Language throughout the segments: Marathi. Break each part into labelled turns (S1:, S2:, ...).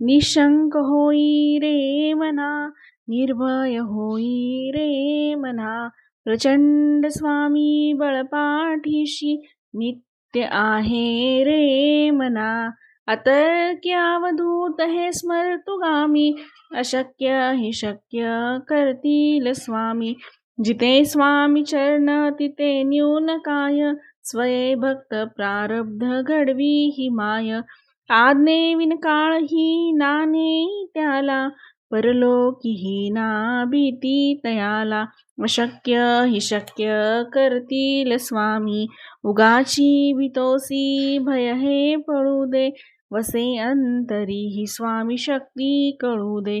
S1: निशंक होई रे मना निर्भय होई रे मना। प्रचंड स्वामी बळपाठीशी नित्य आहे रे मना। अतर्क्यावधूत हे स्मर्तुगामी अशक्य हि शक्य करतील स्वामी। जिथे स्वामी चरण तिथे न्यून काय स्वये भक्त प्रारब्ध घडवी ही माय। आज्ञे विनकाळ ही नाने त्याला परलोकी ही ना भीती तयाला. अशक्य हि शक्य करतील स्वामी उगाची भीतोसी भय हे पळू दे. वसे अंतरी ही स्वामी शक्ती कळू दे.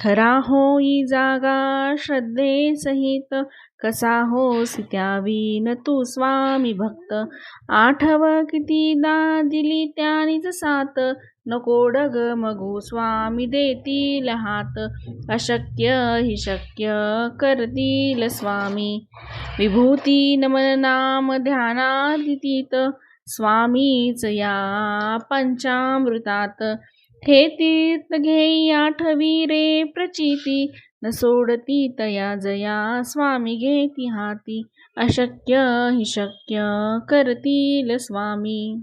S1: खरा होई जागा श्रद्धे सहित कसा होस त्यावीन तू स्वामी भक्त. आठव कितीदा दिली त्यानीच सात नको डग मगू स्वामी देतील हात. अशक्य हि शक्य करतील स्वामी. विभूती नमन नाम ध्यानादितीत स्वामीच या पंचामृतात. हे तीर्थ घेई आठवी रे प्रचिती. न सोडती तया जया स्वामी घेती हाती. अशक्य हि शक्य करतील स्वामी.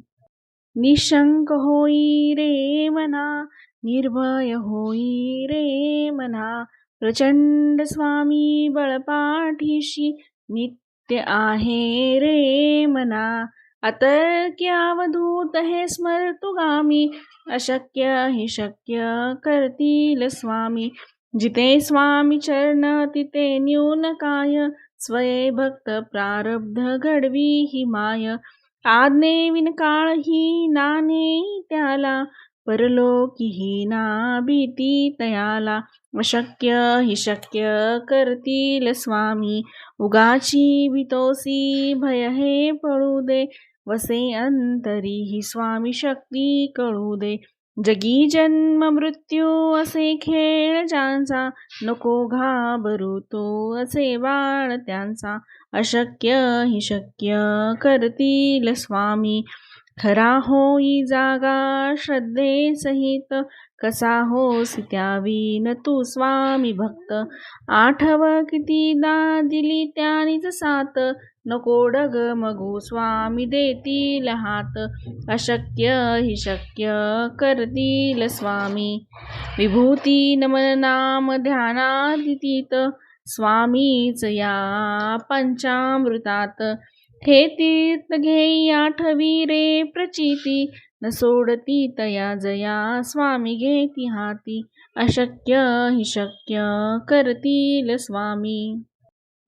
S1: निशंक होई रे मना निर्भय होई रे मना. प्रचंड स्वामी बळपाठीशी नित्य आहे रे मना. अतर्क्यावधूत हे स्मर्तुगामी अशक्य हि शक्य करतील स्वामी। जिथे स्वामी चरण तिथे न्यून काय स्वये भक्त प्रारब्ध घडवी ही माय। आज्ञे विनकाळ ही नाने त्याला परलोकी ही ना भीती तयाला। अशक्य हि शक्य करतील स्वामी उगाची भीतोसी भय हे पळू दे। वसे अंतरी ही स्वामी शक्ती कळू दे. जगी जन्म मृत्यू असे खेळ ज्यांचा नको घाबरू तो असे बाळ त्यांचा. अशक्य हि शक्य करतील स्वामी. खरा होई जागा श्रद्धे सहित कसा होस त्यावीन तू स्वामी भक्त. आठव कितीदा दिली त्यानीच सात नको डग स्वामी देतील हात. अशक्य हि शक्य करतील स्वामी. विभूती नमन नाम ध्यानादितीत स्वामीच या पंचामृतात. हे तीर्थ घेई आठवी रे प्रचिती. न सोडती तया जया स्वामी घेती हाती. अशक्य हि शक्य करतील स्वामी.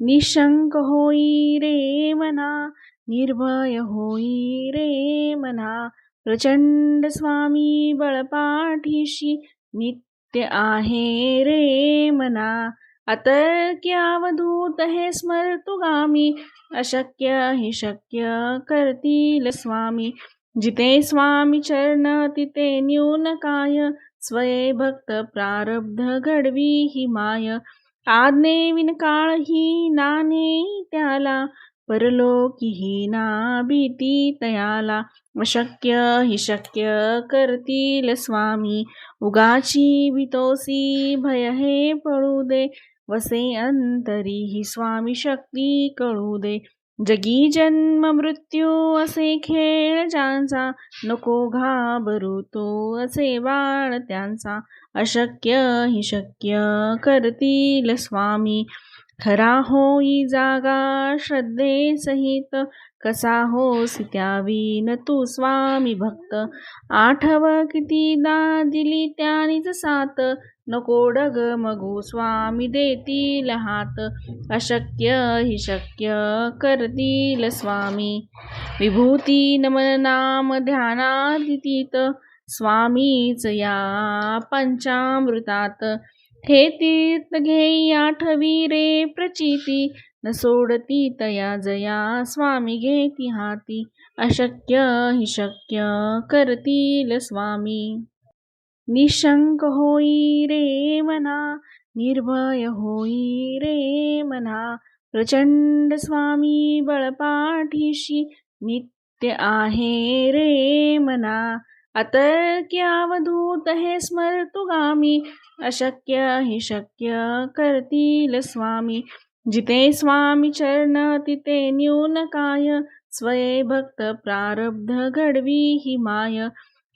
S1: निशंक होई रे मना निर्भय होई रे मना। प्रचंड स्वामी बळपाठीशी नित्य आहे रे मना। अतर्क्यावधूत हे स्मर्तुगामी अशक्य हि शक्य करतील स्वामी। जिथे स्वामी चरण तिथे न्यून काय स्वये भक्त प्रारब्ध घडवी ही माय। आज्ञे विनकाळ ही नाने त्याला परलोकी ही ना भीती तयाला. अशक्य हि शक्य करतील स्वामी उगाची भितोसी भय हे पळू दे. वसे अंतरी ही स्वामी शक्ती कळू दे. जगी जन्म मृत्यू असे खेळ ज्यांचा नको घाबरू तो असे बाळ त्यांचा. अशक्य हि शक्य करतील स्वामी. खरा होई जागा श्रद्धे सहित कसा होस त्यावीन तू स्वामी भक्त? आठव किती दा दिली त्यानीच सात नको डग मगू स्वामी देतील हात. अशक्य हि शक्य करतील स्वामी. विभूती नमन नाम ध्यानादितीत. स्वामीच या पंचामृतात. हे तीर्थ घेई आठवी रे प्रचिती. न सोडती तया जया स्वामी घेती हाती. अशक्य हि शक्य करतील स्वामी. निशंक होई रे मना निर्भय होई रे मना. प्रचंड स्वामी बळपाठीशी नित्य आहे रे मना. अतर्क्यावधूत हे स्मर्तुगामी अशक्य हि शक्य करतील स्वामी। जिथे स्वामी चरण तिथे न्यून काय स्वये भक्त प्रारब्ध घडवी ही माय।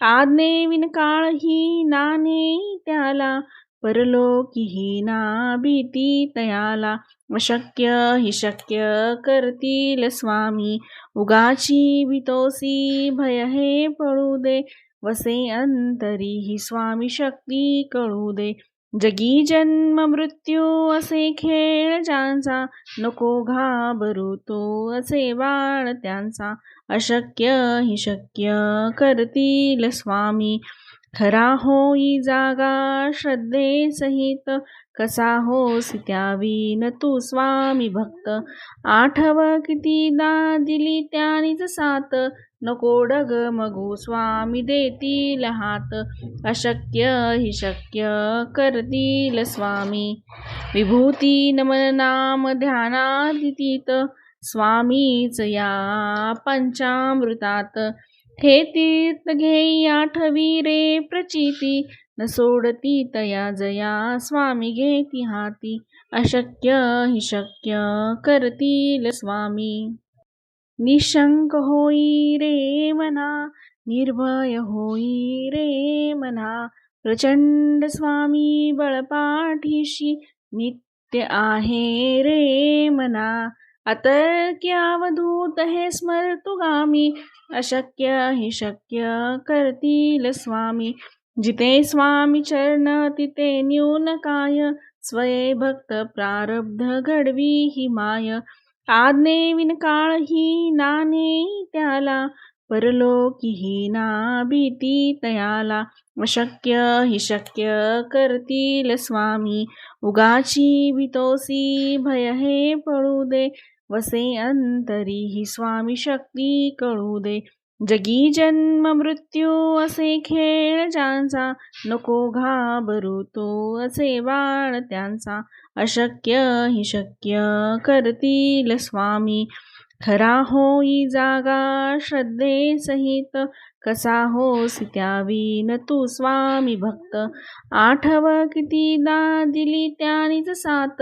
S1: आज्ञे विनकाळ ही नाने त्याला परलोकी ही ना भीती तयाला। अशक्य हि शक्य करतील स्वामी उगाची भीतोसी भय हे पळू दे। वसे अंतरी ही स्वामी शक्ती कळू दे. जगी जन्म मृत्यू असे खेळ ज्यांचा नको घाबरू तो असे बाळ त्यांचा. अशक्य हि शक्य करतील स्वामी. खरा होई जागा श्रद्धे सहित कसा होस त्यावीन तू स्वामी भक्त. आठव कितीदा दिली त्यानीच सात नको डग स्वामी देतील हात. अशक्य हि शक्य करतील स्वामी. विभूती नमन नाम ध्यानादितीत. स्वामीच या पंचामृतात. हे तीर्थ घेई आठवी रे प्रचिती. न सोडती तया जया स्वामी घेती हाती. अशक्य हि शक्य करतील स्वामी. निशंक होई रे मना निर्भय होई रे मना। प्रचंड स्वामी बळपाठीशी नित्य आहे रे मना। अतर्क्यावधूत हे स्मर्तुगामी अशक्य हि शक्य करतील स्वामी। जिथे स्वामी चरण तिथे न्यून काय स्वये भक्त प्रारब्ध घडवी ही माय। आज्ञे विनकाळ ही नाने त्याला परलोकी ही ना भीती तयाला. अशक्य हि शक्य करतील स्वामी उगाची भीतोसी भय हे पळू दे. वसे अंतरी ही स्वामी शक्ती कळू दे. जगी जन्म मृत्यू असे खेळ ज्यांचा नको घाबरू तो असे बाळ त्यांचा. अशक्य हि शक्य करतील स्वामी. खरा होई जागा श्रद्धे सहित. कसा होस त्यावीन तू स्वामी भक्त. आठव कितीदा दिली त्यानीच सात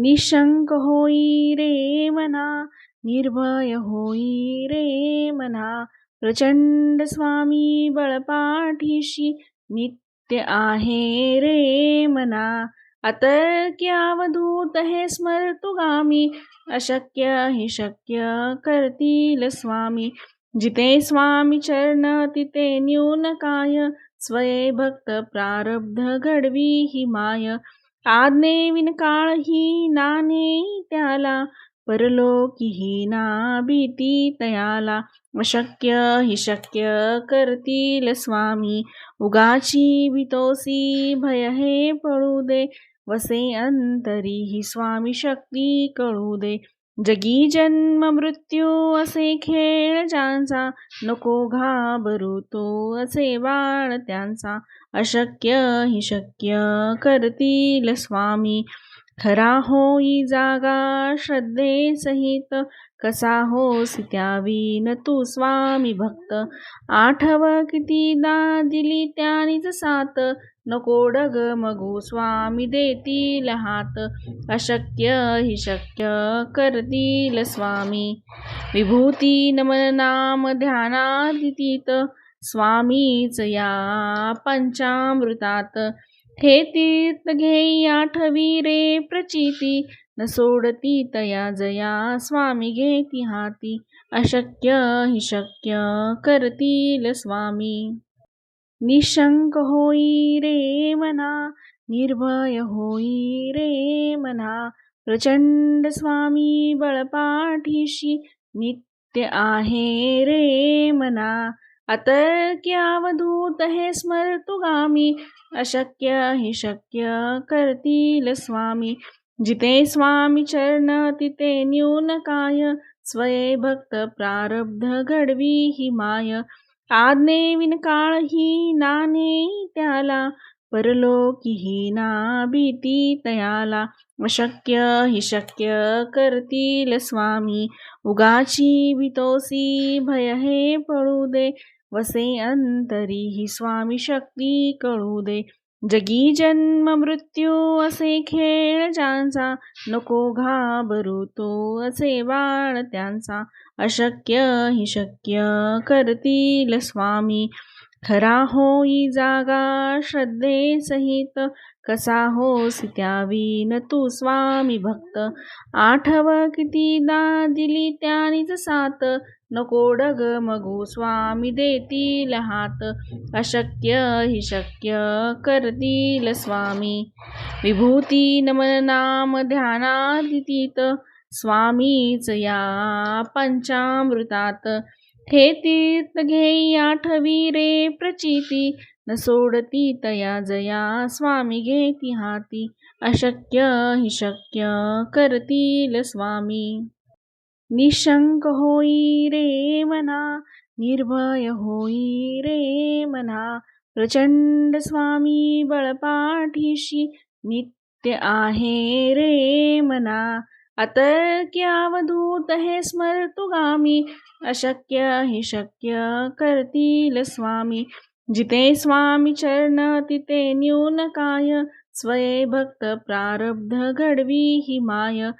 S1: निशंक होई रे मना निर्भय होई रे मना। प्रचंड स्वामी बळपाठीशी नित्य आहे रे मना। अतर्क्यावधूत हे स्मर्तुगामी अशक्य हि शक्य करतील स्वामी। जिथे स्वामी चरण तिथे न्यून काय स्वये भक्त प्रारब्ध घडवी ही माय। आज्ञे विनकाळ ही नाने त्याला परलोकी ही ना भीती तयाला. अशक्य हि शक्य करतील स्वामी उगाची भीतोसी भय हे पळू दे. वसे अंतरी ही स्वामी शक्ती कळू दे. जगी जन्म मृत्यू असे खेळ ज्यांचा नको घाबरू तो असे बाळ त्यांचा. अशक्य हि शक्य करतील स्वामी. खरा होई जागा श्रद्धे सहित कसा होस त्यावीन तू स्वामी भक्त. आठव कितीदा दिली त्यानीच सात नको डग मगू स्वामी देतील हात. अशक्य हि शक्य करतील स्वामी. विभूती नमन नाम ध्यानादितीत. स्वामीच या पंचामृतात. हे तीर्थ घेई आठवी रे प्रचिती. न सोडती तया जया स्वामी घेती हाती. अशक्य हि शक्य करतील स्वामी. निशंक होई रे मना निर्भय होई रे मना। प्रचंड स्वामी बळपाठीशी नित्य आहे रे मना। अतर्क्यावधूत हे स्मर्तुगामी अशक्य हि शक्य करतील स्वामी। जिथे स्वामी चरण तिथे न्यून काय स्वये भक्त प्रारब्ध घडवी ही माय। आज्ञे विनकाळ ही नाने त्याला परलोकी ही ना भीती तयाला. अशक्य हि शक्य करतील स्वामी उगाची भीतोसी भय हे पळू दे. वसे अंतरी ही स्वामी शक्ती कळू दे. जगी जन्म मृत्यू असे खेळ ज्यांचा नको घाबरू तो असे बाळ त्यांचा अशक्य हि शक्य करतील. स्वामी खरा होई जागा श्रद्धे सहित कसा होस त्यावीन तू? स्वामी भक्त आठव कितीदा दिली त्यानीच सात नको डग स्वामी देतील हात. अशक्य हि शक्य करतील स्वामी. विभूती नमन नाम ध्यानादितीत. स्वामीच या पंचामृतात. हे तीर्थ घेई आठवी रे प्रचिती. न सोडती तया जया स्वामी घेती हाती. अशक्य हि शक्य करतील स्वामी. निशंक होई रे मना निर्भय होई रे मना। प्रचंड स्वामी बळपाठीशी नित्य आहे रे मना। अतर्क्यावधूत हे स्मरतुगामी अशक्य हि शक्य करतील स्वामी। जिथे स्वामी चरण तिथे न्यून काय स्वये भक्त प्रारब्ध घडवी ही माय।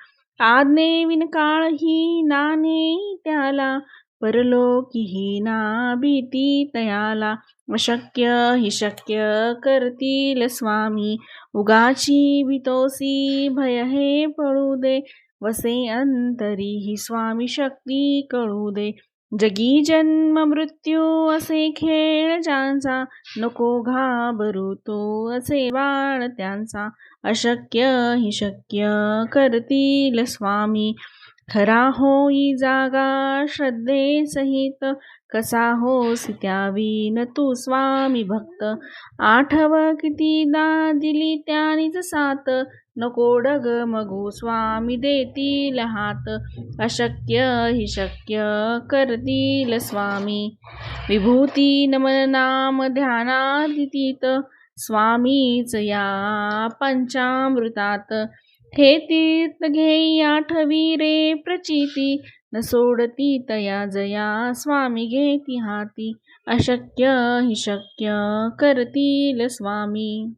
S1: आज्ञे विनकाळ ही नाने त्याला परलोकी ही ना भीती तयाला. अशक्य हि शक्य करतील स्वामी उगाची भीतोसी भय हे पळू दे. वसे अंतरी ही स्वामी शक्ती कळू दे. जगी जन्म मृत्यू असे खेळ ज्यांचा नको घाबरू तो असे बाळ त्यांचा अशक्य हि शक्य करतील स्वामी. खरा होई जागा श्रद्धे सहित कसा होस त्यावीन तू स्वामी भक्त? आठव किती दा दिली त्यानीच सात नको डग मगू स्वामी देतील हात. अशक्य हि शक्य करतील स्वामी. विभूती नमन नाम ध्यानादितीत. स्वामीच या पंचामृतात. हे तीर्थ घेई आठवी रे प्रचिती. न सोडती तया जया स्वामी घेती हाती. अशक्य हि शक्य करतील स्वामी.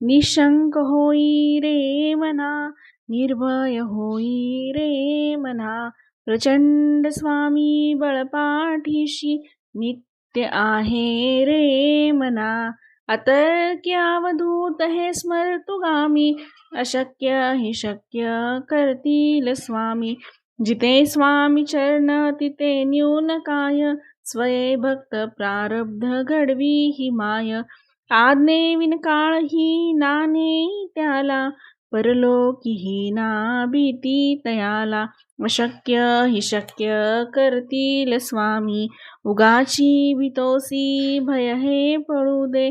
S1: निशंक होई रे मना निर्भय होई रे मना. प्रचंड स्वामी बळपाठीशी नित्य आहे रे मना. अतर्क्यावधूत हे स्मरतुगामी अशक्य हि शक्य करतील स्वामी। जिथे स्वामी चरण तिथे न्यून काय स्वये भक्त प्रारब्ध घडवी ही माय। आज्ञे विनकाळ ही नाने त्याला परलोकी ही ना भीती तयाला। अशक्य हि शक्य करतील स्वामी। उगाची भीतोसी भय हे पळू दे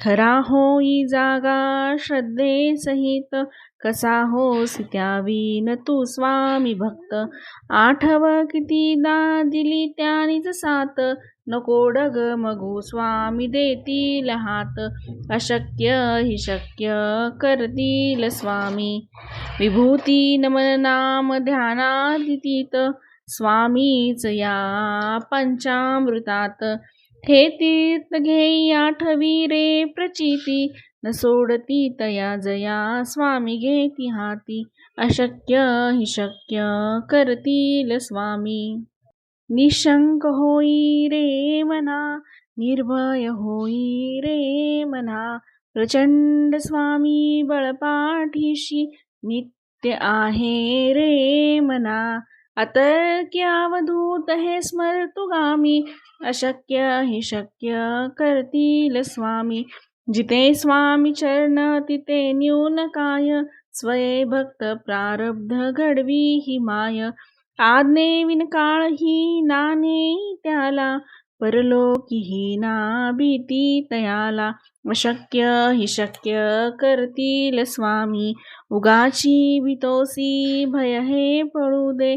S1: खरा होई जागा श्रद्धे सहित कसा होस त्यावीन तू स्वामी भक्त. आठव कितीदा दिली त्यानीच सात नको डग मगू स्वामी देतील हात. अशक्य हि शक्य करतील स्वामी. विभूती नमन नाम ध्यानादितीत स्वामीच या पंचामृतात. हे तीर्थ घेई आठवी रे प्रचिती. न सोडती तया जया स्वामी घेती हाती. अशक्य हि शक्य करतील स्वामी. निशंक होई रे मना निर्भय होई रे मना. प्रचंड स्वामी बळपाठीशी नित्य आहे रे मना. अतर्क्यावधूत हे स्मर्तुगामी अशक्य हि शक्य करतील स्वामी। जिथे स्वामी चरण तिथे न्यून काय स्वये भक्त प्रारब्ध घडवी ही माय। आज्ञे विनकाळ ही नाने त्याला परलोकी ही ना भीती तयाला। अशक्य हि शक्य करतील स्वामी उगाची भीतोसी भय हे पळू दे।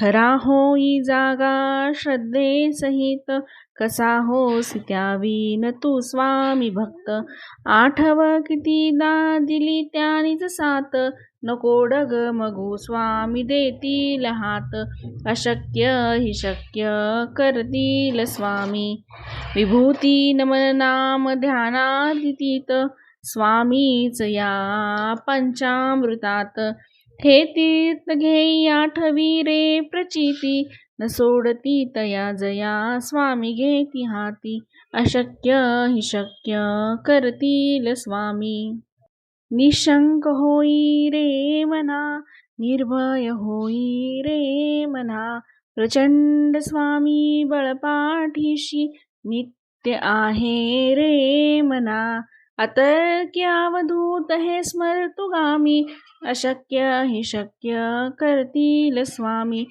S1: खरा होई जागा श्रद्धे सहित कसा होस त्यावीन तू स्वामी भक्त. आठव कितीदा दिली त्यानीच सात नको डग मगू स्वामी देतील हात. अशक्य हि शक्य करतील स्वामी. विभूती नमन नाम ध्यानादितीत स्वामीच या पंचामृतात. हे तीर्थ घेई आठवी रे प्रचिती. न सोडती तया जया स्वामी घेती हाती. अशक्य हि शक्य करतील स्वामी. निशंक होई रे मना निर्भय होई रे मना. प्रचंड स्वामी बळपाठीशी नित्य आहे रे मना. अतर्क्यावधूत हे स्मर्तुगामी अशक्य हि शक्य करतील स्वामी।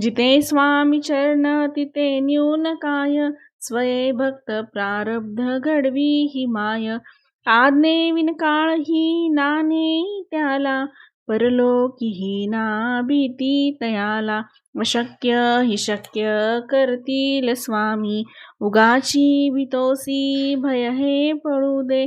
S1: जिथे स्वामी चरण तिथे न्यून काय स्वये भक्त प्रारब्ध घडवी ही माय। आज्ञे विनकाळ ही नाने त्याला परलोकी ही ना भीती तयाला। अशक्य हि शक्य करतील स्वामी उगाची भीतोसी भय हे पळू दे।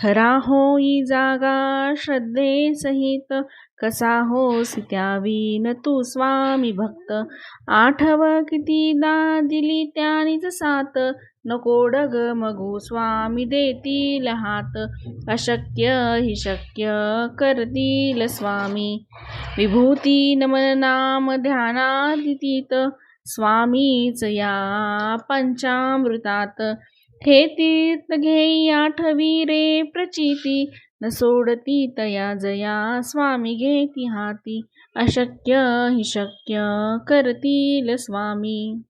S1: खरा होई जागा श्रद्धे सहित कसा होस त्यावीन तू स्वामी भक्त. आठव कितीदा दिली त्यानीच सात नको डग मगू स्वामी देतील हात. अशक्य हि शक्य करतील स्वामी. विभूती नमन नाम ध्यानादितीत स्वामीच या पंचामृतात. हे तीर्थ घेई आठवी रे प्रचिती न सोडती तया जया स्वामी घेती हाती. अशक्य हि शक्य करतील स्वामी.